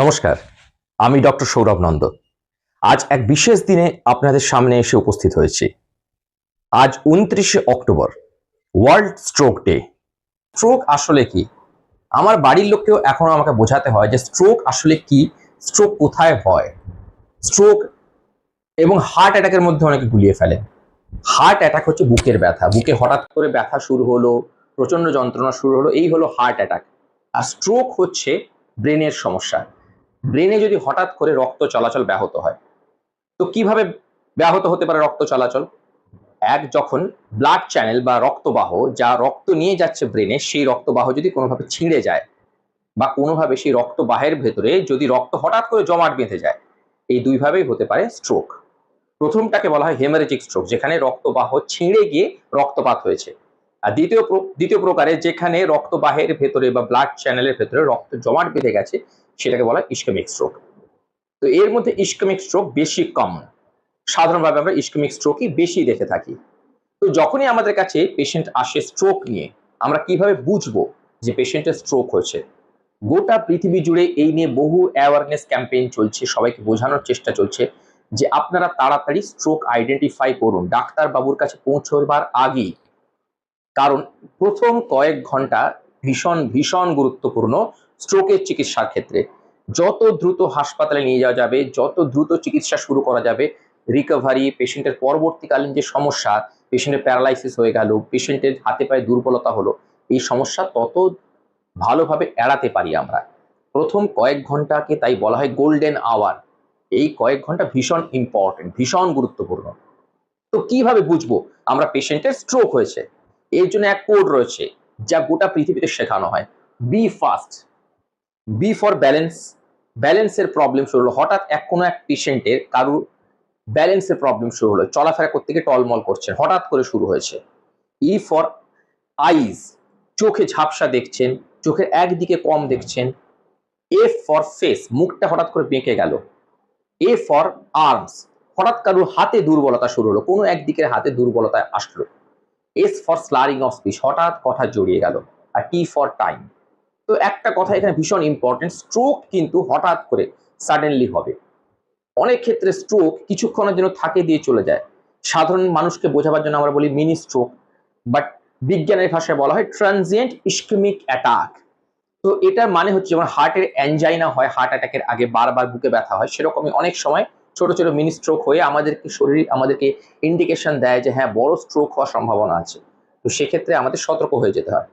নমস্কার, আমি ডক্টর সৌরভ নন্দ। আজ এক বিশেষ দিনে আপনাদের সামনে এসে উপস্থিত হয়েছি। আজ উনত্রিশে October, world stroke day. Stroke আসলে কি? আমার বাড়ির লোককেও এখনও আমাকে বোঝাতে হয় যে স্ট্রোক আসলে কি, স্ট্রোক কোথায় হয়? স্ট্রোক এবং হার্ট অ্যাটাকের মধ্যে অনেকে গুলিয়ে ফেলে। হার্ট অ্যাটাক হচ্ছে বুকের ব্যথা। বুকে হঠাৎ করে ব্যথা শুরু হলো প্রচণ্ড যন্ত্রণা শুরু হলো, এই হলো হার্ট অ্যাটাক। আর স্ট্রোক হচ্ছে ব্রেনের সমস্যা। ব্রেনে যদি হঠাৎ করে রক্ত চলাচল ব্যাহত হয়, তো কীভাবে ব্যাহত হতে পারে রক্ত চলাচল? এক, যখন ব্লাড চ্যানেল বা রক্তবাহ, যা রক্ত নিয়ে যাচ্ছে ব্রেনে সেই রক্তবাহ যদি কোনোভাবে ছিঁড়ে যায় বা কোনোভাবে সেই রক্তবাহের ভেতরে যদি রক্ত হঠাৎ করে জমাট বেঁধে যায়, এই দুইভাবেই হতে পারে স্ট্রোক প্রথমটাকে বলা হয় হেমারেজিক স্ট্রোক যেখানে রক্তবাহ ছিঁড়ে গিয়ে রক্তপাত হয়েছে। আর দ্বিতীয় দ্বিতীয় প্রকারে যেখানে রক্তবাহের ভেতরে বা ব্লাড চ্যানেলের ভেতরে রক্ত জমাট বেঁধে গেছে সেটাকে বলা হয় ইস্কেমিক স্ট্রোক তো এর মধ্যে ইস্কেমিক স্ট্রোক বেশি কমন সাধারণভাবে আমরা ইস্কেমিক স্ট্রোকই বেশি দেখে থাকি। তো যখনই আমাদের কাছে পেশেন্ট আসে স্ট্রোক নিয়ে, আমরা কীভাবে বুঝব যে পেশেন্টের স্ট্রোক হয়েছে? গোটা পৃথিবী জুড়ে এই নিয়ে বহু অ্যাওয়ারনেস ক্যাম্পেইন চলছে, সবাইকে বোঝানোর চেষ্টা চলছে যে আপনারা তাড়াতাড়ি স্ট্রোক আইডেন্টিফাই করুন। ডাক্তার বাবুর কাছে পৌঁছবার আগেই। কারণ প্রথম কয়েক ঘণ্টা ভীষণ ভীষণ গুরুত্বপূর্ণ স্ট্রোকের চিকিৎসার ক্ষেত্রে। যত দ্রুত হাসপাতালে নিয়ে যাওয়া যাবে, যত দ্রুত চিকিৎসা শুরু করা যাবে রিকভারি পেশেন্টের পরবর্তীকালীন যে সমস্যা পেশেন্টের প্যারালাইসিস হয়ে গেল পেশেন্টের হাতে পায়ে দুর্বলতা হলো, এই সমস্যা তত ভালোভাবে এড়াতে পারি আমরা। প্রথম কয়েক ঘন্টাকে তাই বলা হয় গোল্ডেন আওয়ার এই কয়েক ঘণ্টা ভীষণ ইম্পর্টেন্ট ভীষণ গুরুত্বপূর্ণ। তো কীভাবে বুঝব? আমরা পেশেন্টের স্ট্রোক হয়েছে। এর জন্য এক কোড রয়েছে, যা গোটা পৃথিবীতে শেখানো হয়। B fast B for balance ব্যালেন্সের প্রবলেম শুরু হলো। হঠাৎ এক কোনো এক পেশেন্টের কারুর ব্যালেন্সের প্রবলেম শুরু হলো। চলাফেরা করতে গিয়ে টলমল করছেন। হঠাৎ করে শুরু হয়েছে। ই ফর আইজ চোখে ঝাপসা দেখছেন, চোখের একদিকে কম দেখছেন। এ ফর ফেস মুখটা হঠাৎ করে বেঁকে গেল। এ ফর আর্মস হঠাৎ কারুর হাতে দুর্বলতা শুরু হলো। কোনো একদিকের হাতে দুর্বলতা আসলো। S for slurring of speech হঠাৎ কথা জড়িয়ে গেল। আর টি ফর টাইম তো একটা কথা এখানে ভীষণ ইম্পর্টেন্ট স্ট্রোক কিন্তু হঠাৎ করে সাডেনলি হবে। অনেক ক্ষেত্রে স্ট্রোক কিছুক্ষণের জন্য থাকে দিয়ে চলে যায়। সাধারণ মানুষকে বোঝাবার জন্য আমরা বলি মিনি স্ট্রোক বাট বিজ্ঞানের ভাষায় বলা হয় ট্রানজিয়েন্ট ইস্কেমিক অ্যাটাক তো এটার মানে হচ্ছে যেমন হার্টের অ্যাঞ্জাইনা হয় হার্ট অ্যাটাকের আগে বারবার বুকে ব্যথা হয়, সেরকমই অনেক সময় ছোট ছোট মিনি স্ট্রোক হয়ে আমাদেরকে শরীর, আমাদেরকে ইন্ডিকেশন দেয় যে হ্যাঁ বড় স্ট্রোক হওয়ার সম্ভাবনা আছে। তো সেক্ষেত্রে আমাদের সতর্ক হয়ে যেতে হয়।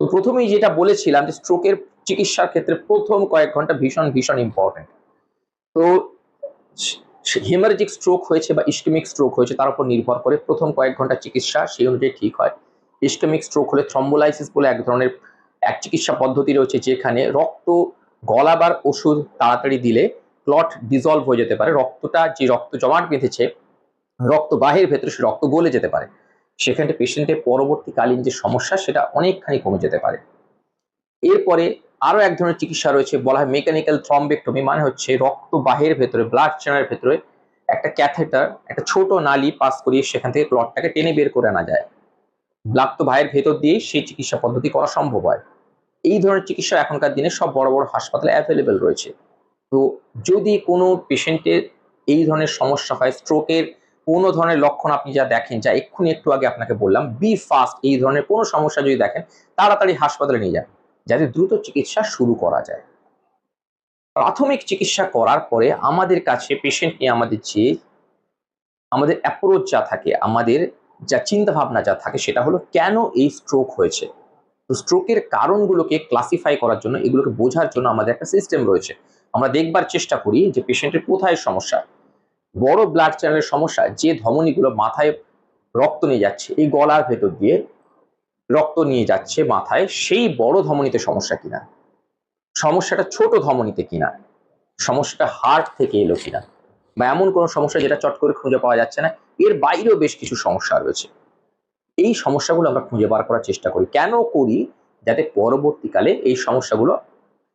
তো প্রথমেই যেটা বলেছিলাম যে স্ট্রোকের চিকিৎসার ক্ষেত্রে প্রথম কয়েক ঘণ্টা ভীষণ ভীষণ ইম্পর্টেন্ট তো হেমারেজিক স্ট্রোক হয়েছে বা ইস্কেমিক স্ট্রোক হয়েছে, তার উপর নির্ভর করে প্রথম কয়েক ঘণ্টা চিকিৎসা, সেই অনুযায়ী ঠিক হয়। ইস্কেমিক স্ট্রোক হলে থ্রম্বোলাইসিস বলে এক ধরনের এক চিকিৎসা পদ্ধতি রয়েছে যেখানে রক্ত গলাবার ওষুধ তাড়াতাড়ি দিলে ক্লট ডিজলভ হয়ে যেতে পারে। রক্তটা যে রক্ত জমাট বেঁধেছে, রক্ত বাহের ভেতরে সে রক্ত গলে যেতে পারে। সেখানে পেশেন্টের পরবর্তীকালীন যে সমস্যা, সেটা অনেকখানি কমে যেতে পারে। এরপরে আরও এক ধরনের চিকিৎসা রয়েছে, বলা হয় মেকানিক্যাল থ্রম্বেক্টমি মানে হচ্ছে রক্ত বাহের ভেতরে ব্লাড চেনার ভেতরে একটা ক্যাথেটার একটা ছোট নালি পাস করিয়ে সেখান থেকে ক্লটটাকে টেনে বের করে আনা যায়। ব্লাড তো ভাইয়ের ভেতর দিয়েই সেই চিকিৎসা পদ্ধতি করা সম্ভব হয়। এই ধরনের চিকিৎসা এখনকার দিনে সব বড় বড় হাসপাতালে অ্যাভেলেবেল রয়েছে। তো যদি কোনো পেশেন্টের এই ধরনের সমস্যা হয় স্ট্রোকের কোনো ধরনের লক্ষণ আপনি যা দেখেন, যা এক্ষুনি একটু আগে আপনাকে বললাম বি ফাস্ট এই ধরনের কোনো সমস্যা যদি দেখেন, তাড়াতাড়ি হাসপাতালে নিয়ে যান, যাতে দ্রুত চিকিৎসা শুরু করা যায়। প্রাথমিক চিকিৎসা করার পরে আমাদের কাছে পেশেন্ট নিয়ে আমাদের যে, আমাদের অ্যাপ্রোচ যা থাকে, আমাদের যা চিন্তা ভাবনা যা থাকে, সেটা হলো কেন এই স্ট্রোক হয়েছে? তো স্ট্রোকের কারণগুলোকে ক্লাসিফাই করার জন্য, এগুলোকে বোঝার জন্য আমাদের একটা সিস্টেম রয়েছে। আমরা দেখবার চেষ্টা করি যে পেশেন্টের কোথায় সমস্যা বড় ব্লাড চ্যানেলের সমস্যা, যে ধমনীগুলো মাথায় রক্ত নিয়ে যাচ্ছে, এই গলার ভেতর দিয়ে রক্ত নিয়ে যাচ্ছে মাথায়, সেই বড় ধমনীতে সমস্যা কিনা? সমস্যাটা ছোট ধমনীতে কিনা? সমস্যাটা হার্ট থেকে এলো কিনা? বা এমন কোনো সমস্যা যেটা চট করে খুঁজে পাওয়া যাচ্ছে না, এর বাইরেও বেশ কিছু সমস্যা রয়েছে। এই সমস্যাগুলো আমরা খুঁজে বার করার চেষ্টা করি। কেন করি? যাতে পরবর্তীকালে এই সমস্যাগুলো,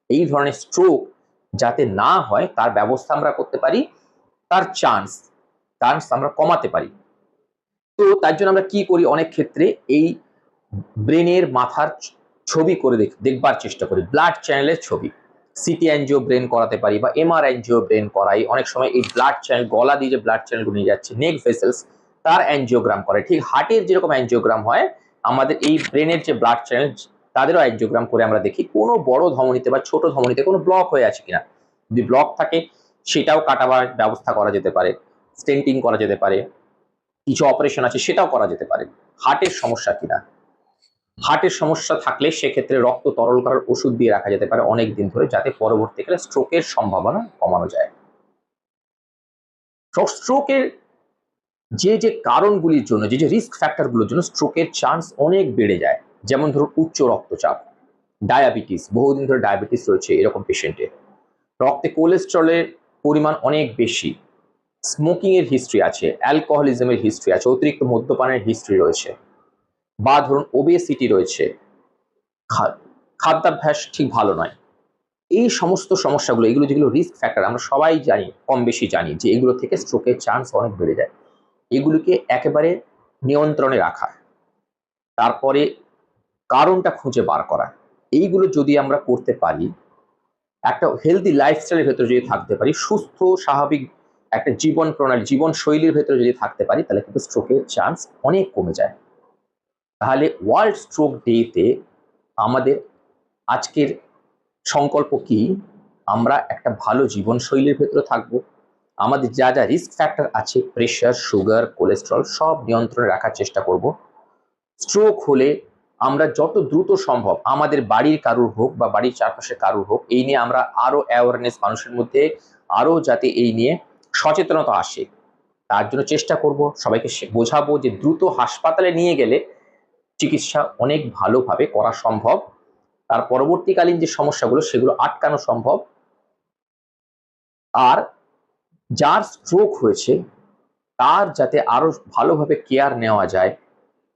এই ধরনের স্ট্রোক যাতে না হয়, তার ব্যবস্থা আমরা করতে পারি। তার চান্স চান্স আমরা কমাতে পারি। তো তার জন্য আমরা কি করি? অনেক ক্ষেত্রে এই ব্রেনের মাথার ছবি করে দেখবার চেষ্টা করি। ব্লাড চ্যানেলের ছবি। সিটি অ্যানজিও ব্রেন করাতে পারি বা এমআর অ্যানজিও ব্রেন করাই। অনেক সময় এই ব্লাড চ্যানেল গলা দিয়ে যে ব্লাড চ্যানেলগুলো নিয়ে যাচ্ছে নেক ভেসেলস তার অ্যানজিওগ্রাম করে ঠিক হার্টের যেরকম অ্যানজিওগ্রাম হয়, আমাদের এই ব্রেনের যে ব্লাড চ্যানেল তাদেরও অ্যানজিওগ্রাম করে আমরা দেখি। কোনো বড় ধমনীতে বা ছোট ধমনীতে কোনো ব্লক হয়ে আছে কিনা। যদি ব্লক থাকে সেটাও কাটাবার ব্যবস্থা করা যেতে পারে স্টেন্টিং করা যেতে পারে, কিছু অপারেশন আছে সেটাও করা যেতে পারে। হার্টের সমস্যা কিনা? হার্টের সমস্যা থাকলে সেক্ষেত্রে রক্ত তরল করার ওষুধ দিয়ে রাখা যেতে পারে অনেক দিন ধরে, যাতে পরবর্তীকালে স্ট্রোকের সম্ভাবনা কমানো যায়। স্ট্রোকের যে যে কারণগুলির জন্য, যে যে রিস্ক ফ্যাক্টরগুলোর জন্য স্ট্রোকের চান্স অনেক বেড়ে যায়। যেমন ধরুন, উচ্চ রক্তচাপ ডায়াবেটিস বহুদিন ধরে ডায়াবেটিস রয়েছে এরকম পেশেন্টের রক্তে কোলেস্ট্রলের পরিমাণ অনেক বেশি। স্মোকিং এর হিস্ট্রি আছে অ্যালকোহলিজমের হিস্ট্রি আছে, অতিরিক্ত মদ্যপানের হিস্ট্রি রয়েছে বা ধরুন ওবেসিটি রয়েছে। খাদ্যাভ্যাস ঠিক ভালো নয়। এই সমস্ত সমস্যাগুলো, এগুলো যেগুলো রিস্ক ফ্যাক্টর আমরা সবাই জানি কম বেশি জানি যে এগুলো থেকে স্ট্রোকের চান্স অনেক বেড়ে যায়। এগুলিকে একেবারে নিয়ন্ত্রণে রাখা, তারপরে কারণটা খুঁজে বার করা। এইগুলো যদি আমরা করতে পারি একটা হেলদি লাইফস্টাইলের ভেতরে যদি থাকতে পারি, সুস্থ, স্বাভাবিক একটা জীবন প্রণালী, জীবন শৈলীর ভেতরে যদি থাকতে পারি, তাহলে কিন্তু স্ট্রোকের চান্স অনেক কমে যায়। তাহলে ওয়ার্ল্ড স্ট্রোক ডেতে আমাদের আজকের সংকল্প কি? আমরা একটা ভালো জীবনশৈলীর ভেতরে থাকব। আমাদের যা যা রিস্ক ফ্যাক্টর আছে প্রেশার সুগার কোলেস্ট্রল সব নিয়ন্ত্রণে রাখার চেষ্টা করব। স্ট্রোক হলে আমরা যত দ্রুত সম্ভব আমাদের বাড়ির কারুর হোক বা বাড়ির চারপাশে কারুর হোক, এই নিয়ে আমরা আরও অ্যাওয়ারনেস মানুষের মধ্যে আরও যাতে এই নিয়ে সচেতনতা আসে। তার জন্য চেষ্টা করব, সবাইকে বোঝাবো যে দ্রুত হাসপাতালে নিয়ে গেলে চিকিৎসা অনেক ভালোভাবে করা সম্ভব। তার পরবর্তীকালীন যে সমস্যাগুলো, সেগুলো আটকানো সম্ভব। আর যার স্ট্রোক হয়েছে, তার যাতে আরও ভালোভাবে কেয়ার নেওয়া যায়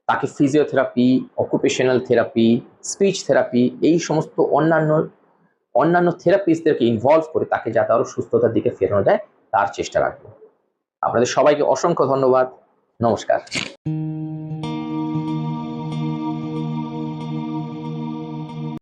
তাকে physiotherapy occupational therapy speech therapy এই সমস্ত অন্যান্য অন্যান্য থেরাপিস্টদেরকে ইনভলভ করে তাকে যাতে আরও সুস্থতার দিকে ফেরানো যায়, তার চেষ্টা রাখব। আপনাদের সবাইকে অসংখ্য ধন্যবাদ। নমস্কার।